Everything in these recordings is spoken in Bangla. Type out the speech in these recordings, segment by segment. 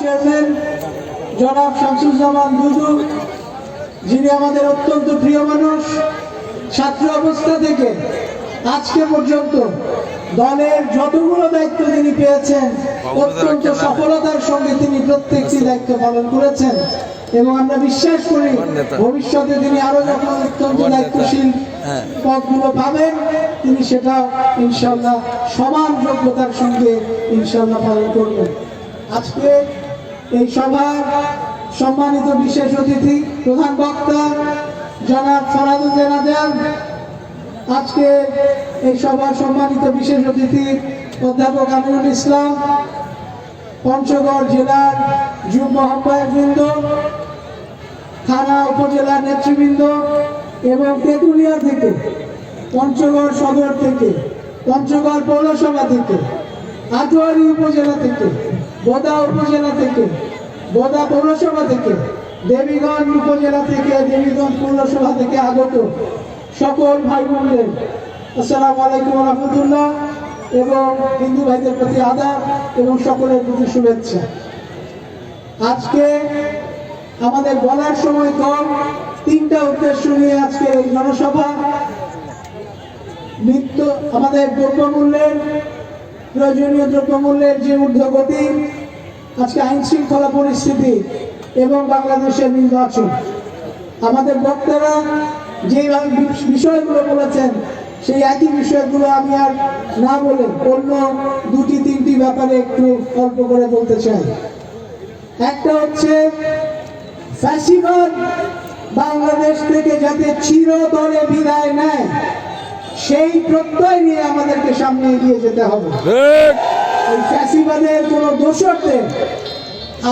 চেয়ারম্যান, জনাব শামসুজ্জামান দুদু যিনি আমাদের অত্যন্ত প্রিয় মানুষ, ছাত্র অবস্থা থেকে আজকে পর্যন্ত দলের যতগুলো দায়িত্ব তিনি পেয়েছেন, অত্যন্ত সফলতার সঙ্গে তিনি প্রত্যেকটি দায়িত্ব পালন করেছেন এবং আমরা বিশ্বাস করি, ভবিষ্যতে তিনি আরও যখন অত্যন্ত দায়িত্বশীল। পদগুলো পাবেন, তিনি সেটা ইনশাল্লাহ সমান যোগ্যতার সঙ্গে ইনশাল্লাহ পালন করবেন আজকে এই সভার সম্মানিত বিশেষ অতিথি, প্রধান বক্তা, জনাব ফরাদুদ্দিন আজাদ আজকে এই সভার সম্মানিত বিশেষ অতিথি, অধ্যাপক আমিনুল ইসলাম, পঞ্চগড় জেলার যুব আহ্বায়ক বৃন্দ, থানা উপজেলার নেতৃবৃন্দ এবং তেঁতুলিয়া থেকে, পঞ্চগড় সদর থেকে, পঞ্চগড় পৌরসভা থেকে, আটোয়ারি উপজেলা থেকে বোদা উপজেলা থেকে, বোদা পৌরসভা থেকে, দেবীগঞ্জ উপজেলা থেকে, দেবীগঞ্জ পৌরসভা থেকে আগত সকল ভাই বোনদের আসসালামু আলাইকুম রহমতুল্লাহ এবং হিন্দু ভাইদের প্রতি আদাব এবং সকলের প্রতি শুভেচ্ছা। আজকে আমাদের বলার সময় কম, তিনটা উদ্দেশ্য নিয়ে আজকে জনসভা। নিত্য আমাদের দ্রব্যমূল্যের প্রয়োজনীয় যে আজকে আইন শৃঙ্খলা পরিস্থিতি এবং বাংলাদেশের নির্বাচন। আমাদের বক্তারা যে বিষয়গুলো বলেছেন, সেই একই বিষয়গুলো আমি আর না বলে অন্য দুটি, তিনটি ব্যাপারে একটু অল্প করে বলতে চাই। একটা হচ্ছে বাংলাদেশ থেকে যাতে চিরতরে বিদায় নেয়। সেই প্রত্যয় নিয়ে আমাদেরকে সামনে এগিয়ে যেতে হবে। এই ফ্যাসিবাদের কোনো দোষরদের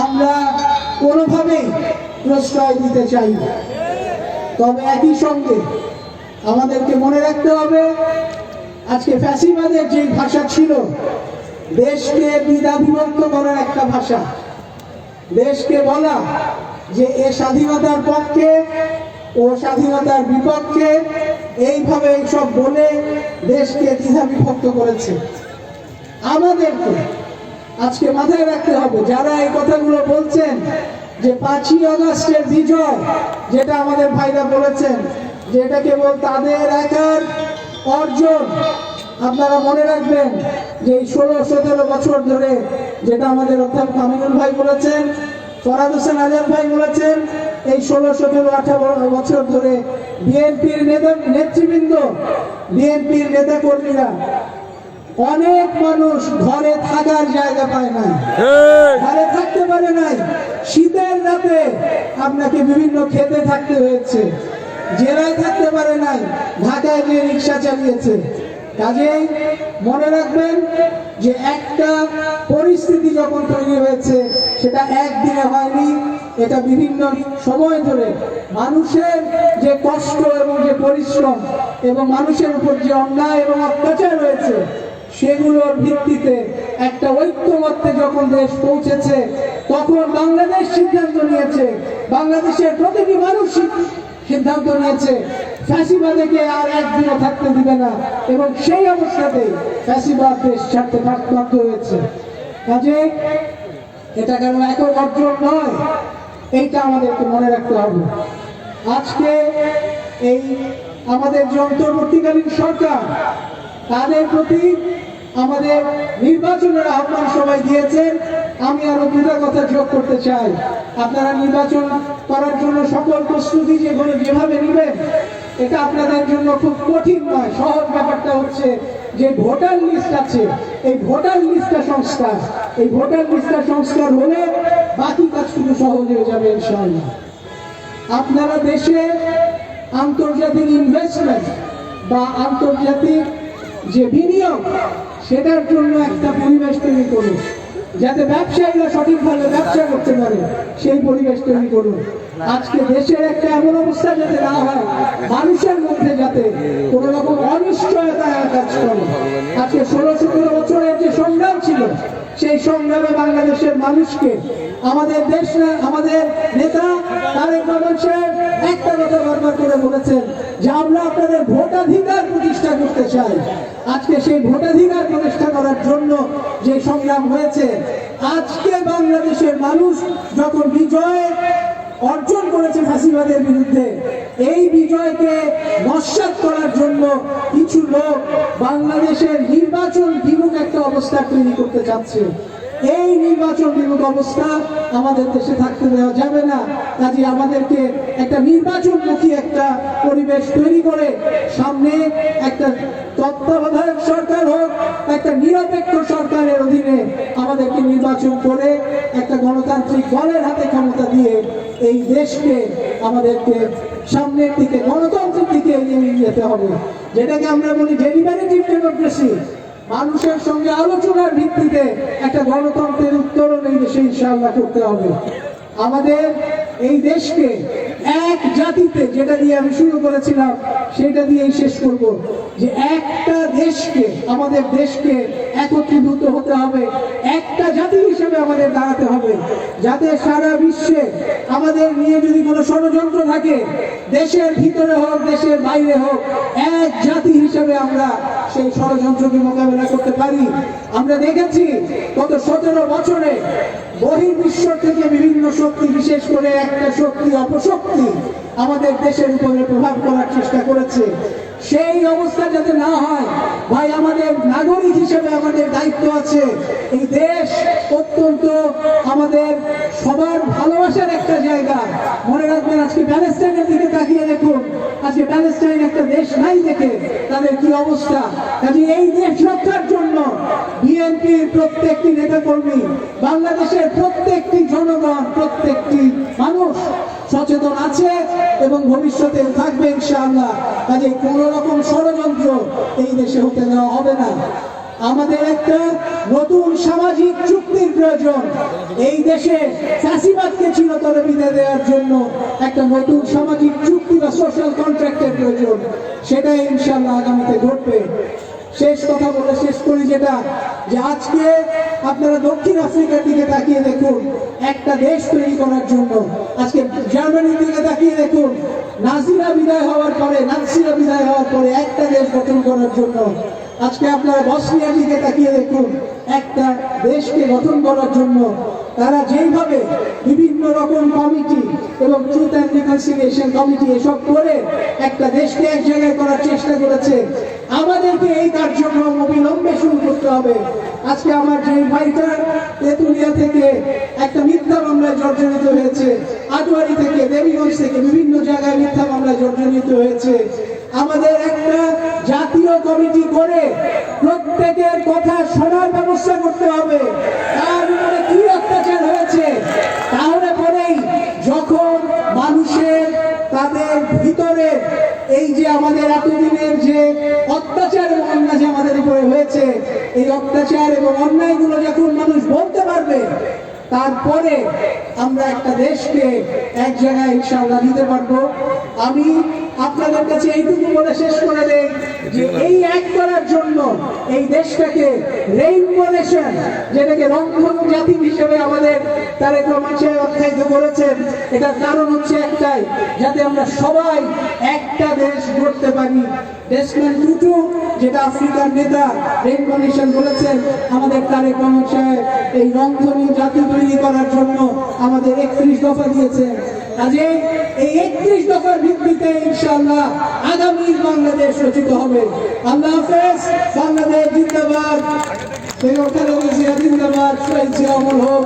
আমরা কোনোভাবেই প্রশ্রয় দিতে চাই না। তবে একই সঙ্গে আমাদেরকে মনে রাখতে হবে আজকে ফ্যাসিবাদের যে ভাষা ছিল দেশকে দ্বিধাবিভক্ত করার একটা ভাষা। দেশকে বলা যে এ স্বাধীনতার পক্ষে ও স্বাধীনতার বিপক্ষে এইভাবে এইসব বলে দেশকে দ্বিধা বিভক্ত করেছে। আমাদেরকে আজকে মাথায় রাখতে হবে, যারা এই কথাগুলো বলছেন যে পাঁচই আগস্টের বিজয়, যেটা আমাদের ভাইরা বলেছেন, যে এটা কেবল তাদের একার অর্জন। আপনারা মনে রাখবেন যে এই ষোলো সতেরো বছর ধরে যেটা আমাদের অধ্যাপক আমিনুল ভাই বলেছেন, ফরাদ হোসেন আজাদ ভাই বলেছেন এই ষোলোশো আঠারো বছর ধরে বিএনপির নেতা নেতৃবৃন্দ বিএনপির নেতা কর্মীরা অনেক মানুষ ঘরে থাকার জায়গা পায় নাই। ঘরে থাকতে পারে নাই। শীতের রাতে আপনাকে বিভিন্ন খেতে থাকতে হয়েছে। জেলায় থাকতে পারে নাই। ঢাকায় গিয়ে রিক্সা চালিয়েছে। কাজেই মনে রাখবেন যে একটা পরিস্থিতি যখন তৈরি হয়েছে সেটা একদিনে হয়নি এটা বিভিন্ন সময় ধরে মানুষের যে কষ্ট এবং যে পরিশ্রম এবং মানুষের উপর যে অন্যায় এবং অত্যাচার রয়েছে, সেগুলোর ভিত্তিতে একটা ঐক্যমত্যে যখন দেশ পৌঁছেছে, তখন বাংলাদেশ সিদ্ধান্ত নিয়েছে, বাংলাদেশের প্রতিটি মানুষ সিদ্ধান্ত নিয়েছে ফ্যাসিবাদকে আর একদিনও থাকতে দিবে না এবং সেই অবস্থাতে ফ্যাসিবাদ দেশ ছাড়তে বাধ্য হয়েছে। কাজে এটা কেন একক অর্জন নয় এইটা আমাদেরকে মনে রাখতে হবে। আজকে এই আমাদের যে অন্তর্বর্তীকালীন সরকার, তাদের প্রতি আমাদের নির্বাচনের আহ্বান সবাই দিয়েছেন আমি আরও দুটা কথা যোগ করতে চাই। আপনারা নির্বাচন করার জন্য সকল প্রস্তুতি যেগুলো যেভাবে নেবেন, এটা আপনাদের জন্য খুব কঠিন নয়, সহজ ব্যাপারটা হচ্ছে যে ভোটার লিস্ট আছে, এই ভোটার লিস্টটা সংস্কার। এই ভোটার লিস্টটা সংস্কার হলে বাকি কাজ শুধু সহজ হয়ে যাবে ইনশাআল্লাহ। আপনারা দেশে আন্তর্জাতিক ইনভেস্টমেন্ট বা আন্তর্জাতিক যে বিনিয়োগ, সেটার জন্য একটা পরিবেশ তৈরি করুন। যাতে ব্যবসায়ীরা সঠিকভাবে ব্যবসা করতে পারে, সেই পরিবেশ তৈরি করুন। আজকে দেশের একটা এমন অবস্থা যাতে না হয়, মানুষের মধ্যে যাতে কোনো রকম অনিশ্চয়তা কাজ করে আজকে ষোলো সতেরো বছরের যে সংগ্রাম ছিল সেই সংগ্রামে বাংলাদেশের মানুষকে আমাদের দেশ আমাদের নেতা তারেক রহমান সাহেব একটা কথা বারবার করে বলেছেন যে আমরা আপনাদের ভোটাধিকার প্রতিষ্ঠা করতে চাই। আজকে সেই ভোটাধিকার প্রতিষ্ঠা করার জন্য যে সংগ্রাম হয়েছে, আজকে বাংলাদেশের মানুষ যখন বিজয় অর্জন করেছে ফাঁসিবাদের বিরুদ্ধে। এই বিজয়কে নস্বাত করার জন্য কিছু লোক বাংলাদেশের নির্বাচন বিমুখ একটা অবস্থা তৈরি করতে চাচ্ছে এই নির্বাচন বিমুখ অবস্থা আমাদের দেশে থাকতে দেওয়া যাবে না। কাজে আমাদেরকে একটা নির্বাচনমুখী একটা পরিবেশ তৈরি করে সামনে একটা তত্ত্বাবধায়ক সরকার হোক, একটা নিরপেক্ষ সরকারের অধীনে আমাদেরকে নির্বাচন করে একটা গণতান্ত্রিক দলের হাতে ক্ষমতা দিয়ে এই দেশকে আমাদেরকে সামনের দিকে, গণতন্ত্রের দিকে এগিয়ে নিয়ে যেতে হবে। যেটাকে আমরা বলি ডেলিভারেটিভ ডেমোক্রেসি মানুষের সঙ্গে আলোচনার ভিত্তিতে একটা গণতন্ত্রের উত্তরণ এই দেশে ইনশাল্লাহ করতে হবে। আমাদের এই দেশকে এক জাতিতে যেটা দিয়ে আমি শুরু করেছিলাম, সেটা দিয়েই শেষ করব। যে একটা দেশকে আমাদের দেশকে একত্রীভূত হতে হবে, একটা জাতি হিসেবে আমাদের দাঁড়াতে হবে, যাতে সারা বিশ্বে আমাদের নিয়ে যদি কোনো ষড়যন্ত্র থাকে, দেশের ভিতরে হোক, দেশের বাইরে হোক, এক জাতি হিসেবে আমরা সেই ষড়যন্ত্রকে মোকাবেলা করতে পারি। আমরা দেখেছি গত সতেরো বছরে বহির্বিশ্ব থেকে বিভিন্ন শক্তি, বিশেষ করে একটা শক্তি, অপশক্তি আমাদের দেশের উপরে প্রভাব করার চেষ্টা করেছে। সেই অবস্থা যাতে না হয়, ভাই, আমাদের নাগরিক হিসেবে আমাদের দায়িত্ব আছে। এই দেশ অত্যন্ত আমাদের সবার ভালোবাসার একটা জায়গা। মনে রাখবেন, আজকে প্যালেস্টাইনের আজকে প্যালেস্টাইন একটা দেশ নাই দেখে তাদের কি অবস্থা? কাজে এই দেশ রক্ষার জন্য বিএনপির প্রত্যেকটি নেতাকর্মী, বাংলাদেশের প্রত্যেকটি জনগণ, প্রত্যেকটি মানুষ সচেতন আছে এবং ভবিষ্যতে থাকবে ইনশাআল্লাহ। কাজে কোন রকম ষড়যন্ত্র এই দেশে হতে দেওয়া হবে না। আমাদের একটা নতুন সামাজিক চুক্তির প্রয়োজন। এই দেশে চাষিবাদকে চিরতরে বিদায় দেওয়ার জন্য একটা নতুন সামাজিক চুক্তি প্রয়োজন সেটাই ইনশাল্লাহ আগামীতে ঘটবে। শেষ কথা বলে শেষ করি যেটা, যে আজকে আপনারা দক্ষিণ আফ্রিকার দিকে তাকিয়ে দেখুন, একটা দেশ তৈরি করার জন্য। আজকে জার্মানির দিকে তাকিয়ে দেখুন, নাজিরা বিদায় হওয়ার পরে নাজিরা বিদায় হওয়ার পরে একটা দেশ গঠন করার জন্য। আজকে আপনারা বসনিয়ার দিকে তাকিয়ে দেখুন, একটা দেশকে গঠন করার জন্য তারা যেইভাবে বিভিন্ন রকম কমিটি এবং ট্রুথ অ্যান্ড রিকনসিলিয়েশন কমিটি এসব করে একটা দেশকে এক জায়গায় করার চেষ্টা করেছে, আমাদেরকে এই কার্যক্রম অবিলম্বে শুরু করতে হবে। আজকে আমার যে ভাইটা তেতুলিয়া থেকে একটা মিথ্যা মামলায় জর্জরিত হয়েছে, আটোয়ারি থেকে দেবীগঞ্জ থেকে বিভিন্ন জায়গায় মিথ্যা মামলায় জর্জরিত হয়েছে। আমাদের একটা কমিটি করে প্রত্যেকের কথা শোনার ব্যবস্থা করতে হবে। তার উপরে কি অত্যাচার হয়েছে, তাহলে পরেই যখন মানুষের তাদের ভিতরে এই যে আমাদের এতদিনের যে অত্যাচার এবং অন্যায় আমাদের উপরে হয়েছে, এই অত্যাচার এবং অন্যায়গুলো যখন মানুষ বলতে পারবে, তারপরে আমরা একটা দেশকে এক জায়গায় ইনশাআল্লাহ দিতে পারব। আমি আপনাদের কাছে এইটুকু বলে শেষ করে দেই যে এই এক করার জন্য এই দেশটাকে রেইনবো নেশন যেটাকে রংধনু জাতি হিসেবে আমাদের তারেক রহমান সাহেব করেছেন, এটার কারণ হচ্ছে একটাই, যাতে আমরা সবাই একটা দেশ গড়তে পারি। ডেসমান টুটু যেটা আফ্রিকার নেতা রেইনবো বলেছেন, আমাদের তারেক রহমান সাহেব এই রংধনু জাতি তৈরি করার জন্য আমাদের একত্রিশ দফা দিয়েছেন। কাজে এই একত্রিশ দফার ভিত্তিতে ইনশাআল্লাহ আগামী বাংলাদেশ রচিত হবে। আল্লাহ হাফেজ, বাংলাদেশ জিন্দাবাদ। জিন্দাবাদ অমল হোক।